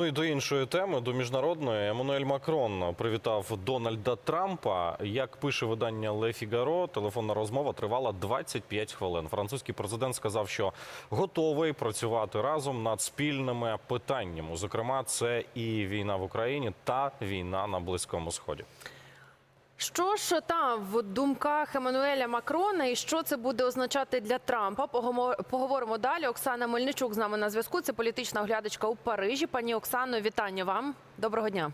Ну і до іншої теми, до міжнародної, Еммануель Макрон привітав Дональда Трампа. Як пише видання Ле Фігаро, телефонна розмова тривала 25 хвилин. Французький президент сказав, що готовий працювати разом над спільними питаннями. Зокрема, це і війна в Україні та війна на Близькому Сході. Що ж там в думках Еммануеля Макрона і що це буде означати для Трампа? Поговоримо- далі. Оксана Мельничук з нами на зв'язку. Це політична оглядачка у Парижі. Пані Оксано, вітання вам. Доброго дня.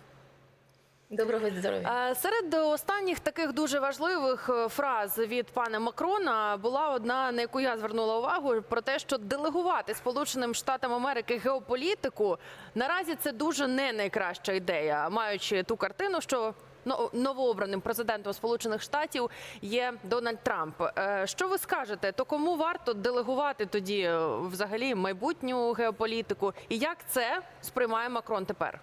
Доброго здоров'я. Е, Серед останніх таких дуже важливих е, фраз від пана Макрона була одна, на яку я звернула увагу, про те, що делегувати Сполученим Штатам Америки геополітику наразі це дуже не найкраща ідея, маючи ту картину, що новообраним президентом Сполучених Штатів є Дональд Трамп. Е, Що ви скажете? То кому варто делегувати тоді е, взагалі майбутню геополітику? І як це сприймає Макрон тепер?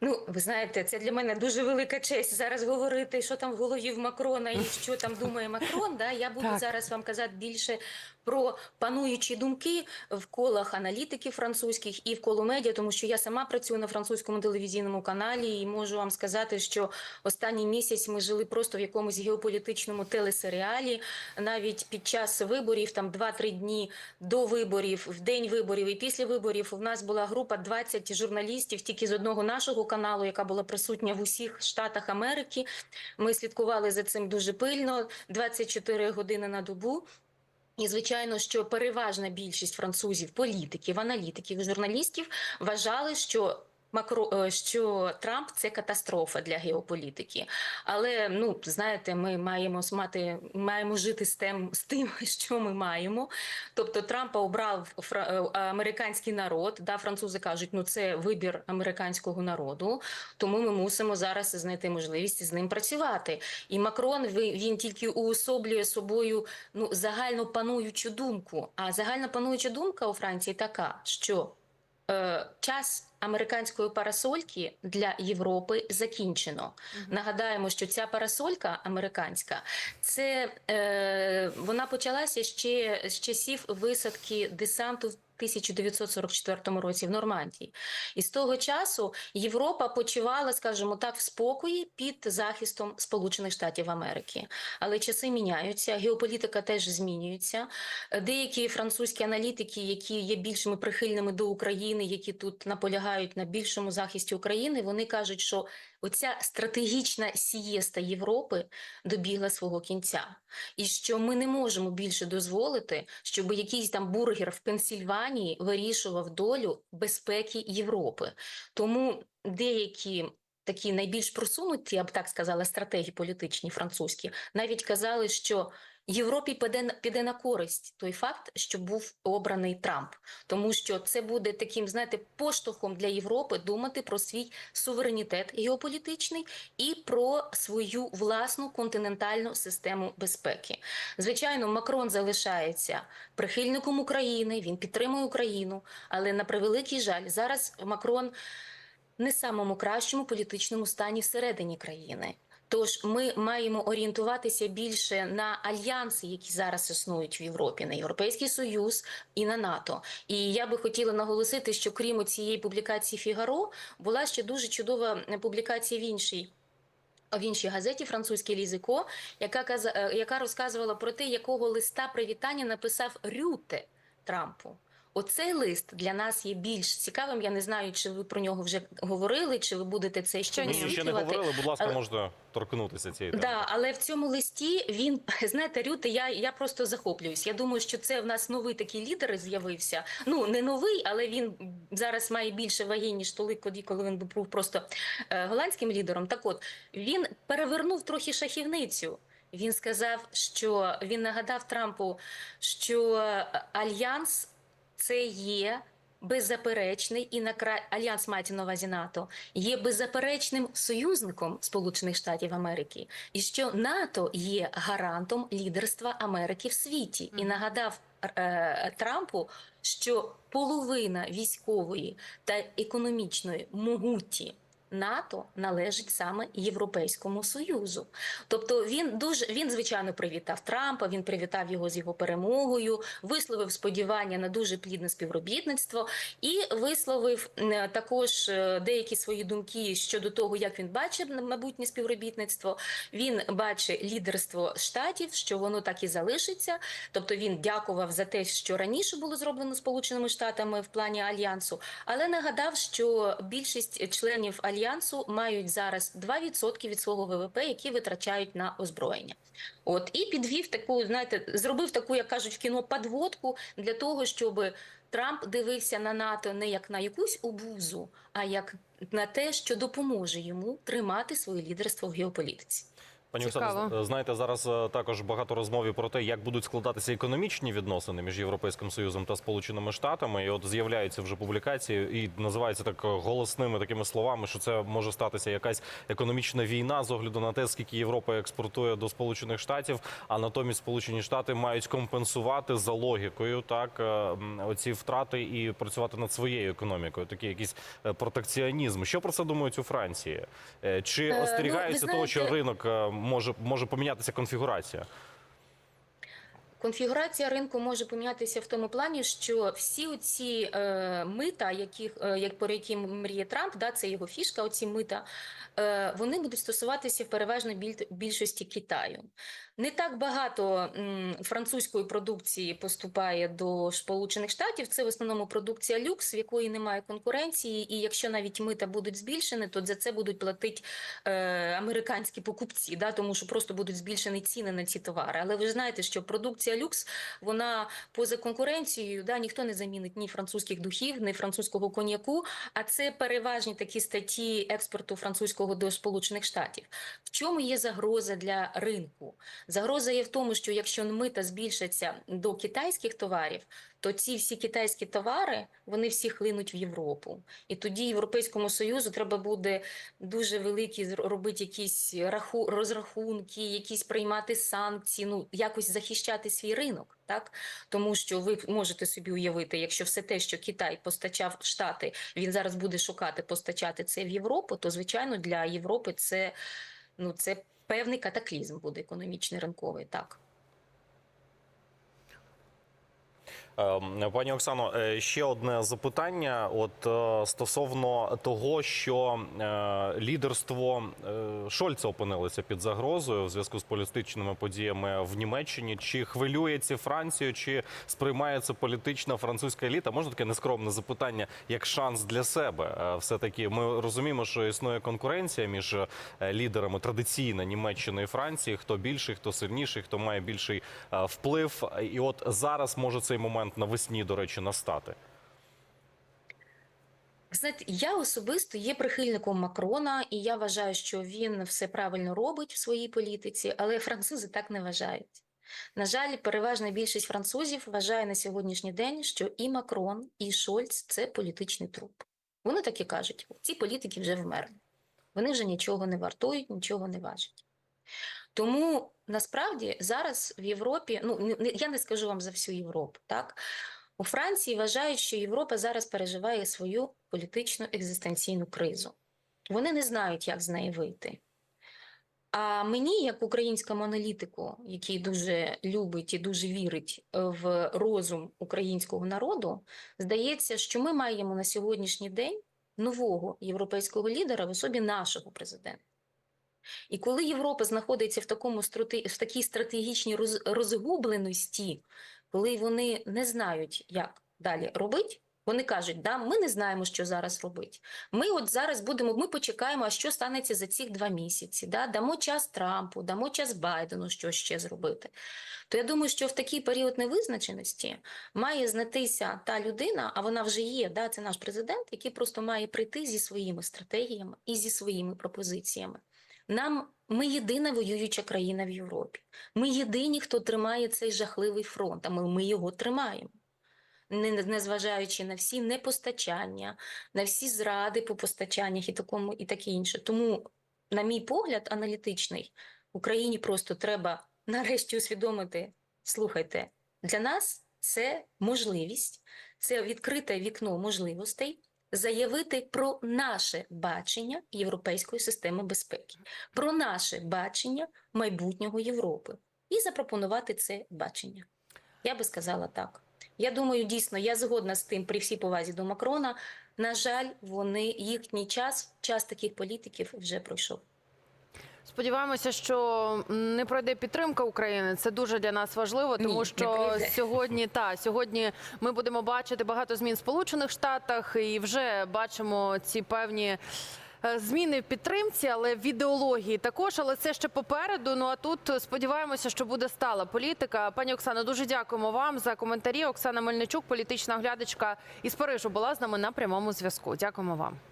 Ну, ви знаєте, це для мене дуже велика честь зараз говорити, що там в голові в Макрона і що там думає Макрон. Да? Я буду Так. зараз вам казати більше про пануючі думки в колах аналітиків французьких і в коло медіа, тому що я сама працюю на французькому телевізійному каналі і можу вам сказати, що останній місяць ми жили просто в якомусь геополітичному телесеріалі. Навіть під час виборів, там 2-3 дні до виборів, в день виборів і після виборів, у нас була група 20 журналістів тільки з одного нашого каналу, яка була присутня в усіх штатах Америки. Ми слідкували за цим дуже пильно, 24 години на добу. І звичайно, що переважна більшість французів, політиків, аналітиків, журналістів вважали, що Макро, е, що Трамп це катастрофа для геополітики. Але ну знаєте, ми маємо мати, маємо жити з тим, з тим, що ми маємо. Тобто Трампа обрав е, американський народ. Да, французи кажуть, ну це вибір американського народу. Тому ми мусимо зараз знайти можливість з ним працювати. І Макрон він тільки уособлює собою ну загально пануючу думку. А загально пануюча думка у Франції така, що е, час американської парасольки для Європи закінчено. Нагадаємо, що ця парасолька американська це е, вона почалася ще з часів висадки десанту. В 1944 році в Нормандії, і з того часу Європа почувала, скажімо так, в спокої під захистом Сполучених Штатів Америки. Але часи міняються, геополітика теж змінюється. Деякі французькі аналітики, які є більшими прихильними до України, які тут наполягають на більшому захисті України, вони кажуть, що оця стратегічна сієста Європи добігла свого кінця, і що ми не можемо більше дозволити, щоб якийсь там бургер в Пенсільванії вирішував долю безпеки Європи. Тому деякі. Такі найбільш просунуті, я б так сказала, стратегії політичні французькі, навіть казали, що Європі піде, піде на користь той факт, що був обраний Трамп, тому що це буде таким, знаєте, поштовхом для Європи думати про свій суверенітет геополітичний і про свою власну континентальну систему безпеки. Звичайно, Макрон залишається прихильником України, він підтримує Україну, але на превеликий жаль, зараз Макрон не самому кращому політичному стані всередині країни. Тож ми маємо орієнтуватися більше на альянси, які зараз існують в Європі, на Європейський Союз і на НАТО. І я би хотіла наголосити, що крім цієї публікації Фігаро була ще дуже чудова публікація в іншій. В іншій газеті французькій Лізико, яка е, яка розказувала про те, якого листа привітання написав Рюте Трампу. Оцей лист для нас є більш цікавим. Я не знаю, чи ви про нього вже говорили, чи ви будете це ще. Ми ще не говорили, будь ласка, можете торкнутися цієї теми. Да, але в цьому листі він знаєте, Рюте, я, я просто захоплююсь. Я думаю, що це в нас новий такий лідер з'явився. Ну не новий, але він зараз має більше ваги, ніж тоді, коли коли він був просто е, голландським лідером. Так от він перевернув трохи шахівницю. Він сказав, що він нагадав Трампу, що е, альянс це є беззаперечний і на кра... альянс мається на увазі НАТО є беззаперечним союзником Сполучених Штатів Америки, і що НАТО є гарантом лідерства Америки в світі, і нагадав е, Трампу, що половина військової та економічної могуті НАТО належить саме Європейському Союзу. Тобто він дуже він звичайно привітав Трампа. Він привітав його з його перемогою, висловив сподівання на дуже плідне співробітництво і висловив е, також е, деякі свої думки щодо того, як він бачить майбутнє співробітництво. Він бачить лідерство штатів, що воно так і залишиться. Тобто він дякував за те, що раніше було зроблено Сполученими Штатами в плані альянсу, але нагадав, що більшість членів альянсу мають зараз 2% від свого ВВП, які витрачають на озброєння. От і підвів таку, знаєте, зробив таку, як кажуть в кіно, подводку для того, щоб Трамп дивився на НАТО не як на якусь обузу, а як на те, що допоможе йому тримати своє лідерство в геополітиці. Пані. Оксано, знаєте, зараз е, також багато розмов про те, як будуть складатися економічні відносини між Європейським Союзом та Сполученими Штатами. І от з'являються вже публікації, і називаються так е, голосними такими словами, що це може статися якась економічна війна з огляду на те, скільки Європа експортує до Сполучених Штатів, а натомість Сполучені Штати мають компенсувати за логікою так е, оці втрати і працювати над своєю економікою. Такий якийсь е, протекціонізм. Що про це думають у Франції? Е, Чи Е, ну, остерігаються того, що ринок е, може може помінятися конфігурація? Конфігурація ринку може помінятися в тому плані, що всі ці е, мита, яких е, як про які мріє Трамп, да, це його фішка. Оці мита, е, вони будуть стосуватися в переважно біль, більшості Китаю. Не так багато м, французької продукції поступає до Сполучених Штатів. Це в основному продукція люкс, в якої немає конкуренції. І якщо навіть мита будуть збільшені, то за це будуть платити е, американські покупці, да, тому що просто будуть збільшені ціни на ці товари. Але ви ж знаєте, що продукція люкс вона поза конкуренцією, да, ніхто не замінить ні французьких духів, ні французького коньяку. А це переважні такі статті експорту французького до Сполучених Штатів. В чому є загроза для ринку? Загроза є в тому, що якщо мита збільшаться до китайських товарів, то ці всі китайські товари вони всі хлинуть в Європу. І тоді Європейському Союзу треба буде дуже великі робити якісь раху, розрахунки, якісь приймати санкції, ну якось захищати свій ринок, так тому що ви можете собі уявити, якщо все те, що Китай постачав в Штати, він зараз буде шукати постачати це в Європу, то звичайно для Європи це ну це певний катаклізм буде економічний ринковий. Так. Е, Пані Оксано, е, ще одне запитання. От е, стосовно того, що е, лідерство Шольца опинилося під загрозою в зв'язку з політичними подіями в Німеччині. Чи хвилює ці Францію, чи сприймає це політична французька еліта? Можна таке нескромне запитання як шанс для себе? Все таки, ми розуміємо, що існує конкуренція між лідерами традиційно Німеччини і Франції. Хто більший, хто сильніший, хто має більший вплив. І от зараз може цей момент навесні, до речі, настати. Знаєте, я особисто є прихильником Макрона, і я вважаю, що він все правильно робить в своїй політиці, але французи так не вважають. На жаль, переважна більшість французів вважає на сьогоднішній день, що і Макрон, і Шольц це політичний труп. Вони так і кажуть: ці політики вже вмерли. Вони вже нічого не вартують, нічого не важать. Тому насправді зараз в Європі, ну я не скажу вам за всю Європу, так у Франції вважають, що Європа зараз переживає свою політичну екзистенційну кризу. Вони не знають, як з неї вийти. А мені, як українському аналітику, який дуже любить і дуже вірить в розум українського народу, здається, що ми маємо на сьогоднішній день нового європейського лідера в особі нашого президента. І коли Європа знаходиться в такому в такій стратегічній роз- розгубленості, коли вони не знають, як далі робити, вони кажуть, да, ми не знаємо, що зараз робити. Ми от зараз будемо, ми почекаємо, а що станеться за ці два місяці. Да? Дамо час Трампу, дамо час Байдену, що ще зробити. То я думаю, що в такий період невизначеності має знайтися та людина, а вона вже є, да, це наш президент, який просто має прийти зі своїми стратегіями і зі своїми пропозиціями. Нам ми єдина воююча країна в Європі. Ми єдині, хто тримає цей жахливий фронт, а ми, ми його тримаємо. Не- Незважаючи на всі непостачання, на всі зради по постачаннях і такому, і таке інше. Тому, на мій погляд, аналітичний, Україні просто треба нарешті усвідомити: слухайте, для нас це можливість, це відкрите вікно можливостей заявити про наше бачення європейської системи безпеки, про наше бачення майбутнього Європи і запропонувати це бачення. Я би сказала так. Я думаю, дійсно, я згодна з тим, при всій повазі до Макрона. На жаль, вони їхній час, час таких політиків вже пройшов. Сподіваємося, що не пройде підтримка України. Це дуже для нас важливо, тому не що сьогодні та сьогодні ми будемо бачити багато змін в Сполучених Штатах і вже бачимо ці певні. е, Зміни в підтримці, але в ідеології також, але це ще попереду. Ну а тут сподіваємося, що буде стала політика. Пані Оксано, дуже дякуємо вам за коментарі. Оксана Мельничук, політична оглядачка із Парижу, була з нами на прямому зв'язку. Дякуємо вам.